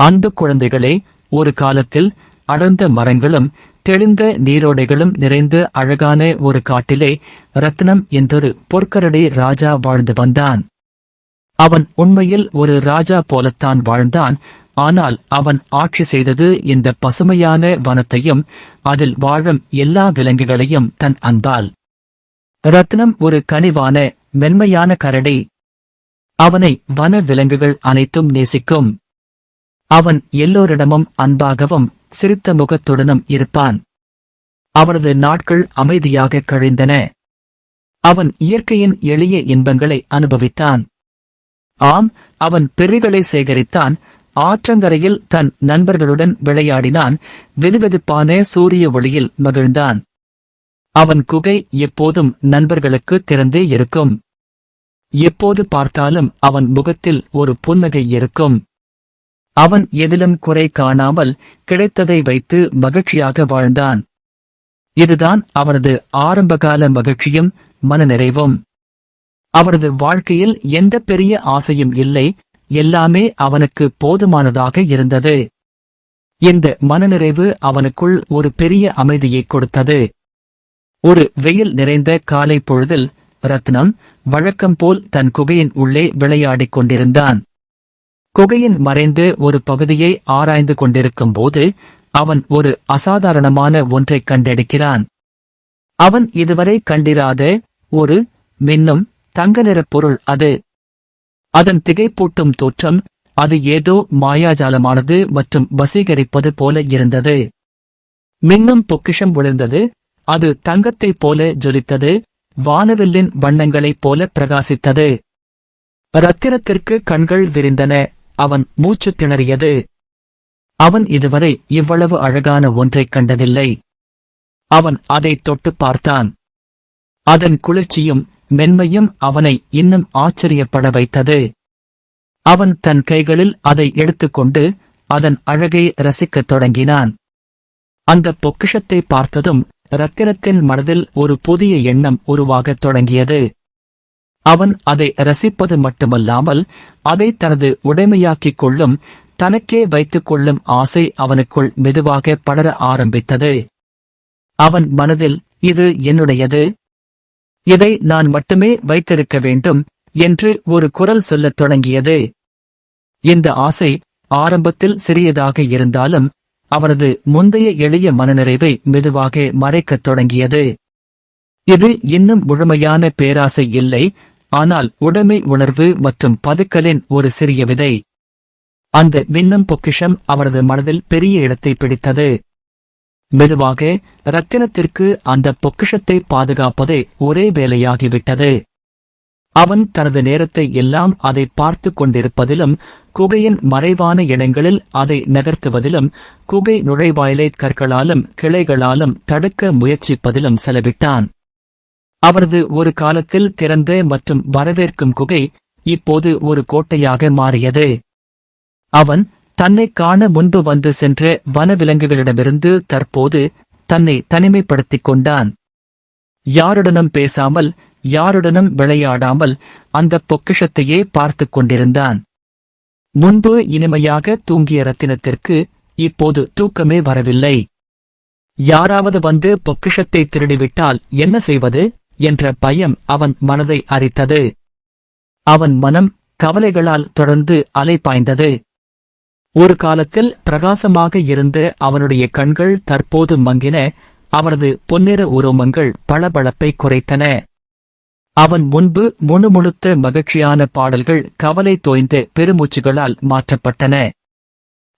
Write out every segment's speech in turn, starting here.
அன்பு குழந்தைகளே ஒரு காலத்தில் அடர்ந்த மரங்களும் தெளிந்த நீரோடைகளும் நிறைந்த அழகான ஒரு காட்டிலே ரத்னம் என்றொரு பொற்கரடி ராஜா வாழ்ந்து வந்தான். அவன் உண்மையில் ஒரு ராஜா போலத்தான் வாழ்ந்தான் ஆனால் அவன் ஆட்சி செய்தது இந்த பசுமையான வனத்தையும் அதில் வாழும் எல்லா விலங்குகளையும் தன் அன்பால். ரத்னம் ஒரு கனிவான மென்மையான கரடி. அவனை வன விலங்குகள் அனைத்தும் நேசிக்கும். அவன் எல்லோரிடமும் அன்பாகவும் சிரித்த முகத்துடனும் இருப்பான். அவனது நாட்கள் அமைதியாக கழிந்தன. அவன் இயற்கையின் எளிய இன்பங்களை அனுபவித்தான். ஆம் அவன் பெருகளை சேகரித்தான். ஆற்றங்கரையில் தன் நண்பர்களுடன் விளையாடினான். வெதுவெதுப்பான சூரிய ஒளியில் மகிழ்ந்தான். அவன் குகை எப்போதும் நண்பர்களுக்கு திறந்தே இருக்கும். எப்போது பார்த்தாலும் அவன் முகத்தில் ஒரு புன்னகை இருக்கும். அவன் எதிலும் குறை காணாமல் கிடைத்ததை வைத்து மகிழ்ச்சியாக வாழ்ந்தான். இதுதான் அவனது ஆரம்பகால மகிழ்ச்சியும் மனநிறைவும். அவரது வாழ்க்கையில் எந்த பெரிய ஆசையும் இல்லை எல்லாமே அவனுக்கு போதுமானதாக இருந்தது. இந்த மனநிறைவு அவனுக்குள் ஒரு பெரிய அமைதியை கொடுத்தது. ஒரு வெயில் நிறைந்த காலை பொழுதில் ரத்னம் வழக்கம் போல் தன் குகையின் உள்ளே விளையாடிக் கொண்டிருந்தான். குகையின் மறைந்து ஒரு பகுதியை ஆராய்ந்து கொண்டிருக்கும் போது அவன் ஒரு அசாதாரணமான ஒன்றைக் கண்டெடுக்கிறான். அவன் இதுவரை கண்டிராத ஒரு மின்னும் தங்க நிறப் பொருள் அது. அதன் திகைப்பூட்டும் தோற்றம் அது ஏதோ மாயாஜாலமானது மற்றும் வசீகரிப்பது போல இருந்தது. மின்னும் பொக்கிஷம் விழுந்தது அது தங்கத்தைப் போல ஜொலித்தது வானவில்லின் வண்ணங்களைப் போல பிரகாசித்தது. ரத்திரத்திற்கு கண்கள் விரிந்தன அவன் மூச்சு திணறியது. அவன் இதுவரை இவ்வளவு அழகான ஒன்றைக் கண்டதில்லை. அவன் அதைத் தொட்டுப் பார்த்தான். அதன் குளிர்ச்சியும் மென்மையும் அவனை இன்னும் ஆச்சரியப்பட வைத்தது. அவன் தன் கைகளில் அதை எடுத்துக்கொண்டு அதன் அழகை ரசிக்கத் தொடங்கினான். அந்த பொக்கிஷத்தை பார்த்ததும் ரத்தினத்தின் மனதில் ஒரு புதிய எண்ணம் உருவாகத் தொடங்கியது. அவன் அதை ரசிப்பது மட்டுமல்லாமல் அதை தனது உடைமையாக்கிக் கொள்ளும் தனக்கே வைத்துக் கொள்ளும் ஆசை அவனுக்குள் மெதுவாக படர ஆரம்பித்தது. அவன் மனதில் இது என்னுடையது? இதை நான் மட்டுமே வைத்திருக்க வேண்டும் என்று ஒரு குரல் சொல்லத் தொடங்கியது. இந்த ஆசை ஆரம்பத்தில் சிறியதாக இருந்தாலும் அவனது முந்தைய எளிய மனநிறைவை மெதுவாக மறைக்கத் தொடங்கியது. இது இன்னும் முழுமையான பேராசை இல்லை ஆனால் உடைமை உணர்வு மற்றும் பதுக்கலின் ஒரு சிறிய விதை. அந்த விண்ணம் பொக்கிஷம் அவரது மனதில் பெரிய இடத்தை பிடித்தது. மெதுவாக ரத்தினத்திற்கு அந்த பொக்கிஷத்தை பாதுகாப்பதே ஒரே வேலையாகிவிட்டது. அவன் தனது நேரத்தை எல்லாம் அதை பார்த்து கொண்டிருப்பதிலும் குகையின் மறைவான இடங்களில் அதை நகர்த்துவதிலும் குகை நுழைவாயிலை கற்களாலும் கிளைகளாலும் தடுக்க முயற்சிப்பதிலும் செலவிட்டான். அவரது ஒரு காலத்தில் திறந்த மற்றும் வரவேற்கும் குகை இப்போது ஒரு கோட்டையாக மாறியது. அவன் தன்னை காண முன்பு வந்து சென்ற வனவிலங்குகளிடமிருந்து தற்போது தன்னை தனிமைப்படுத்திக் கொண்டான். யாருடனும் பேசாமல் யாருடனும் விளையாடாமல் அந்த பொக்கிஷத்தையே பார்த்துக் கொண்டிருந்தான். முன்பு இனிமையாக தூங்கிய ரத்தினத்திற்கு இப்போது தூக்கமே வரவில்லை. யாராவது வந்து பொக்கிஷத்தை திருடிவிட்டால் என்ன செய்வது? என்ற பயம் அவன் மனதை அரித்தது. அவன் மனம் கவலைகளால் தொடர்ந்து அலைபாய்ந்தது ஒரு காலத்தில் பிரகாசமாக இருந்த அவனுடைய கண்கள் தற்போது மங்கின அவனது பொன்னிற உரோமங்கள் பளபளப்பை குறைத்தன. அவன் முன்பு முணுமுணுத்த மகிழ்ச்சியான பாடல்கள் கவலை தோய்ந்த பெருமூச்சுகளால் மாற்றப்பட்டன.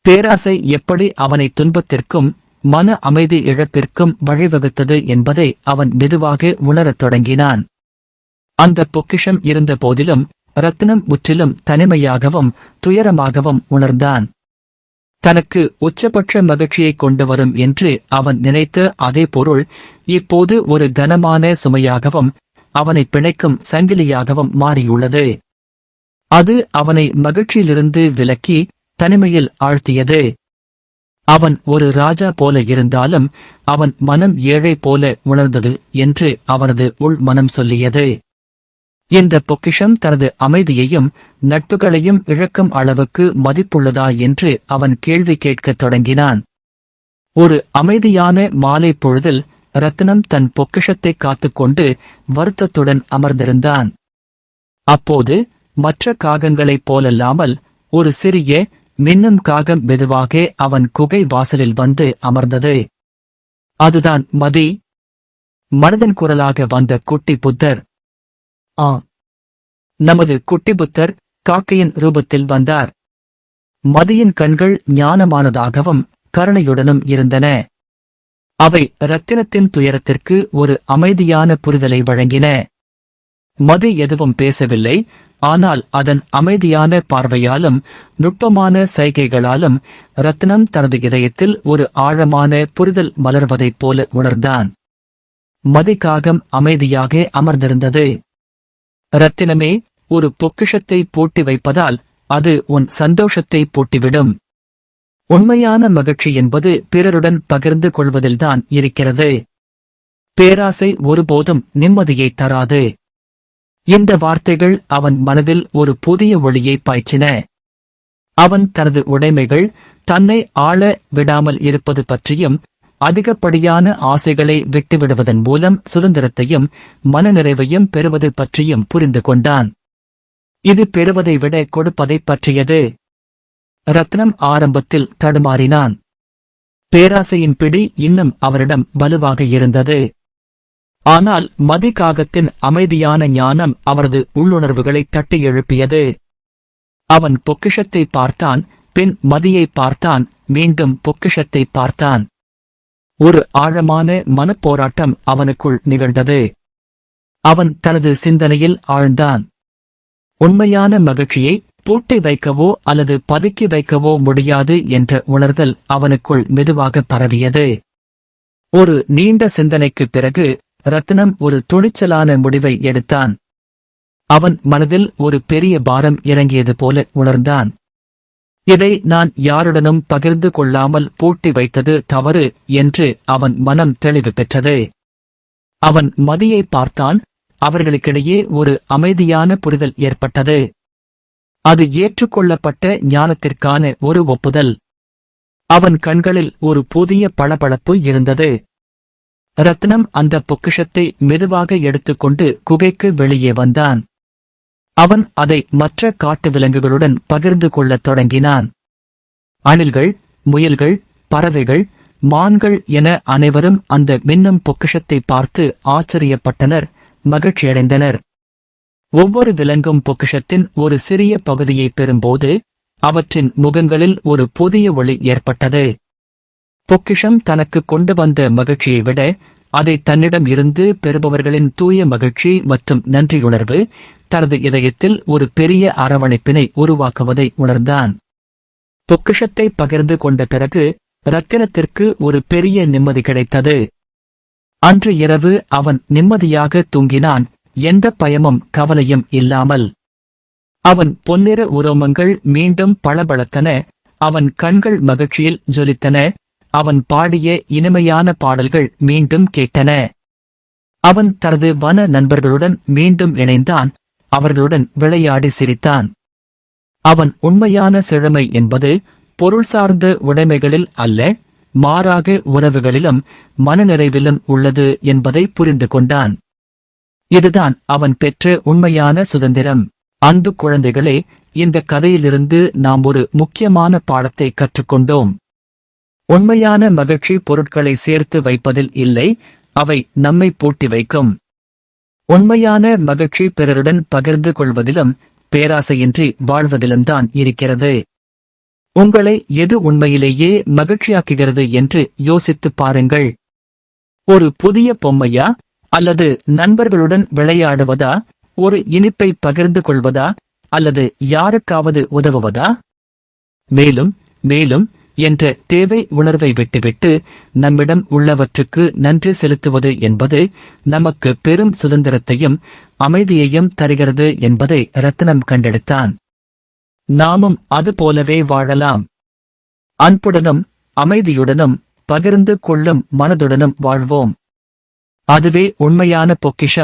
பேராசை எப்படி அவனை துன்பத்திற்கும் மன அமைதி இழப்பிற்கும் வழிவகுத்தது என்பதை அவன் மெதுவாக உணரத் தொடங்கினான். அந்த பொக்கிஷம் இருந்த போதிலும் ரத்தினம் முற்றிலும் தனிமையாகவும் துயரமாகவும் உணர்ந்தான். தனக்கு உச்சபட்ச மகிழ்ச்சியை கொண்டு வரும் என்று அவன் நினைத்த அதே பொருள் இப்போது ஒரு கனமான சுமையாகவும் அவனை பிணைக்கும் சங்கிலியாகவும் மாறியுள்ளது. அது அவனை மகிழ்ச்சியிலிருந்து விலக்கி தனிமையில் ஆழ்த்தியது. அவன் ஒரு ராஜா போல இருந்தாலும் அவன் மனம் ஏழை போல உணர்ந்தது என்று அவனது உள் மனம் சொல்லியது. இந்த பொக்கிஷம் தனது அமைதியையும் நட்புகளையும் இழக்கும் அளவுக்கு மதிப்புள்ளதா என்று அவன் கேள்வி கேட்கத் தொடங்கினான். ஒரு அமைதியான மாலை பொழுதில் ரத்னம் தன் பொக்கிஷத்தை காத்துக்கொண்டு வருத்தத்துடன் அமர்ந்திருந்தான். அப்போது மற்ற காகங்களைப் போலல்லாமல் ஒரு சிறிய மின்னும் காகம் மெதுவாக அவன் குகை வாசலில் வந்து அமர்ந்தது. அதுதான் மதி. மனதன் குரலாக வந்த குட்டி புத்தர். ஆ நமது குட்டி புத்தர் காக்கையின் ரூபத்தில் வந்தார். மதியின் கண்கள் ஞானமானதாகவும் கருணையுடனும் இருந்தன. அவை ரத்தினத்தின் துயரத்திற்கு ஒரு அமைதியான புரிதலை வழங்கின. மதி எதுவும் பேசவில்லை. ஆனால் அதன் அமைதியான பார்வையாலும் நுட்பமான சைகைகளாலும் ரத்னம் தனது இதயத்தில் ஒரு ஆழமான புரிதல் மலர்வதைப் போல உணர்ந்தான். மதிக்காகம் அமைதியாக அமர்ந்திருந்தது. ரத்தினமே ஒரு பொக்கிஷத்தை பூட்டி வைப்பதால் அது உன் சந்தோஷத்தை பூட்டிவிடும். உண்மையான மகிழ்ச்சி என்பது பிறருடன் பகிர்ந்து கொள்வதில்தான் இருக்கிறது. பேராசை ஒருபோதும் நிம்மதியை தராது. இந்த வார்த்தைகள் அவன் மனதில் ஒரு புதிய ஒளியை பாய்ச்சின. அவன் தனது உடைமைகள் தன்னை ஆள விடாமல் இருப்பது பற்றியும் அதிகப்படியான ஆசைகளை விட்டுவிடுவதன் மூலம் சுதந்திரத்தையும் மனநிறைவையும் பெறுவது பற்றியும் புரிந்து கொண்டான். இது பெறுவதை விட கொடுப்பதைப் பற்றியது. ரத்னம் ஆரம்பத்தில் தடுமாறினான். பேராசையின் பிடி இன்னும் அவரிடம் வலுவாக இருந்தது. ஆனால் மதிகாகத்தின் அமைதியான ஞானம் அவரது உள்ளுணர்வுகளை தட்டி எழுப்பியது. அவன் பொக்கிஷத்தை பார்த்தான் பின் மதியை பார்த்தான் மீண்டும் பொக்கிஷத்தை பார்த்தான். ஒரு ஆழமான மனப்போராட்டம் அவனுக்குள் நிகழ்ந்தது. அவன் தனது சிந்தனையில் ஆழ்ந்தான். உண்மையான மகிழ்ச்சியை பூட்டி வைக்கவோ அல்லது பதுக்கி வைக்கவோ முடியாது என்ற உணர்தல் அவனுக்குள் மெதுவாக பரவியது. ஒரு நீண்ட சிந்தனைக்குப் பிறகு ரத்னம் ஒரு துணிச்சலான முடிவை எடுத்தான். அவன் மனதில் ஒரு பெரிய பாரம் இறங்கியது போல உணர்ந்தான். இதை நான் யாருடனும் பகிர்ந்து கொள்ளாமல் பூட்டி வைத்தது தவறு என்று அவன் மனம் தெளிவு பெற்றது. அவன் மதியை பார்த்தான். அவர்களுக்கிடையே ஒரு அமைதியான புரிதல் ஏற்பட்டது. அது ஏற்றுக்கொள்ளப்பட்ட ஞானத்திற்கான ஒரு ஒப்புதல். அவன் கண்களில் ஒரு புதிய பளபளப்பு இருந்தது. ரத்னம் அந்த பொக்கிஷத்தை மெதுவாக எடுத்துக்கொண்டு குகைக்கு வெளியே வந்தான். அவன் அதை மற்ற காட்டு விலங்குகளுடன் பகிர்ந்து கொள்ளத் தொடங்கினான். அணில்கள் முயல்கள் பறவைகள் மான்கள் என அனைவரும் அந்த மின்னும் பொக்கிஷத்தை பார்த்து ஆச்சரியப்பட்டனர் மகிழ்ச்சியடைந்தனர். ஒவ்வொரு விலங்கும் பொக்கிஷத்தின் ஒரு சிறிய பகுதியை பெறும்போது அவற்றின் முகங்களில் ஒரு புதிய ஒளி ஏற்பட்டது. பொக்கிஷம் தனக்கு கொண்டு வந்த மகிழ்ச்சியை விட அதை தன்னிடம் இருந்து பெறுபவர்களின் தூய மகிழ்ச்சி மற்றும் நன்றியுணர்வு தனது இதயத்தில் ஒரு பெரிய அரவணைப்பினை உருவாக்குவதை உணர்ந்தான். பொக்கிஷத்தை பகிர்ந்து கொண்ட பிறகு ரத்தினத்திற்கு ஒரு பெரிய நிம்மதி கிடைத்தது. அன்று இரவு அவன் நிம்மதியாக தூங்கினான். எந்த பயமும் கவலையும் இல்லாமல். அவன் பொன்னிற உரோமங்கள் மீண்டும் பளபளத்தன. அவன் கண்கள் மகிழ்ச்சியில் ஜொலித்தன. அவன் பாடிய இனிமையான பாடல்கள் மீண்டும் கேட்டன. அவன் தனது வன நண்பர்களுடன் மீண்டும் இணைந்தான். அவர்களுடன் விளையாடி சிரித்தான். அவன் உண்மையான செழுமை என்பது பொருள் சார்ந்த உடைமைகளில் அல்ல மாறாக உறவுகளிலும் மனநிறைவிலும் உள்ளது என்பதை புரிந்து கொண்டான். இதுதான் அவன் பெற்ற உண்மையான சுதந்திரம். அன்பு குழந்தைகளே இந்த கதையிலிருந்து நாம் ஒரு முக்கியமான பாடத்தை கற்றுக்கொண்டோம். உண்மையான மகிழ்ச்சி பொருட்களை சேர்த்து வைப்பதில் இல்லை அவை நம்மை பூட்டி வைக்கும். உண்மையான மகிழ்ச்சி பிறருடன் பகிர்ந்து கொள்வதிலும் பேராசையின்றி வாழ்வதிலும் தான் இருக்கிறது. உங்களை எது உண்மையிலேயே மகிழ்ச்சியாக்குகிறது என்று யோசித்துப் பாருங்கள். ஒரு புதிய பொம்மையா அல்லது நண்பர்களுடன் விளையாடுவதா ஒரு இனிப்பை பகிர்ந்து கொள்வதா அல்லது யாருக்காவது உதவுவதா? மேலும் மேலும் என்ற தேவை உணர்வை விட்டுவிட்டு நம்மிடம் உள்ளவற்றுக்கு நன்றி செலுத்துவது என்பது நமக்கு பெரும் சுதந்திரத்தையும் அமைதியையும் தருகிறது என்பதை ரத்னம் கண்டெடுத்தான். நாமும் அதுபோலவே வாழலாம். அன்புடனும் அமைதியுடனும் பகிர்ந்து கொள்ளும் மனதுடனும் வாழ்வோம். அதுவே உண்மையான பொக்கிஷம்.